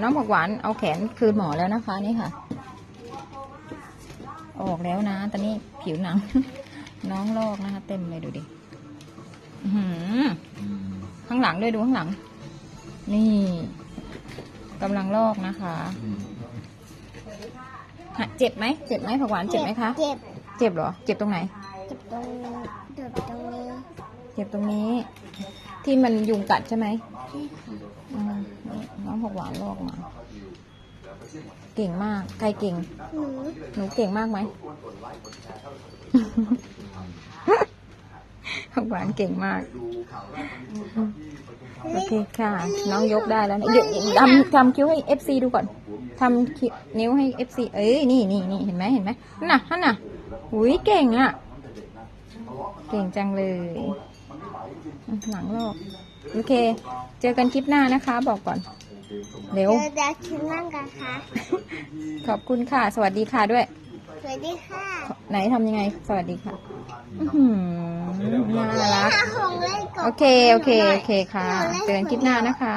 น้องผักหวานเอาแขนคืนหมอแล้วนะคะนี่ค่ะ ออกแล้วนะ ตอนนี้ผิวหนัง น้องลอกนะคะ เต็มเลยดูดิอื้อหือข้างหลังด้วยดูข้างหลัง นี่กำลังลอกนะคะฮะเจ็บไหมเจ็บไหมผักหวานเจ็บไหมคะ เจ็บ เจ็บเหรอ เจ็บตรงไหน เจ็บตรงนี้เจ็บตรงนี้ เจ็บตรงนี้ ที่มันยุงกัดใช่ไหมใช่ค่ะอืมน้องผักหวานลอกมา เก่งมาก ใครเก่ง หนูหนูเก่งมากไหม ผักหวานเก่งมาก โอเคค่ะ น้องยกได้แล้วนะเดี๋ยวทำทำคิ้วให้เอฟซีดูก่อนทำคิ้วนิ้วให้เอฟซีเอ้ย นี่นี่นี่เห็นไหมเห็นไหมนั่นน่ะนั่นน่ะหุยเก่งอะ เก่งจังเลยหลังลอก โอเค เจอกันคลิปหน้านะคะ บอกก่อน เร็ว เจอจะคิดนั่งกันค่ะ ขอบคุณค่ะ สวัสดีค่ะด้วย สวัสดีค่ะ ไหนทำยังไง สวัสดีค่ะอื้อหือน่ารักของเล่นก่อนโอเค โอเค โอเคค่ะ เจอกันคลิปหน้านะคะ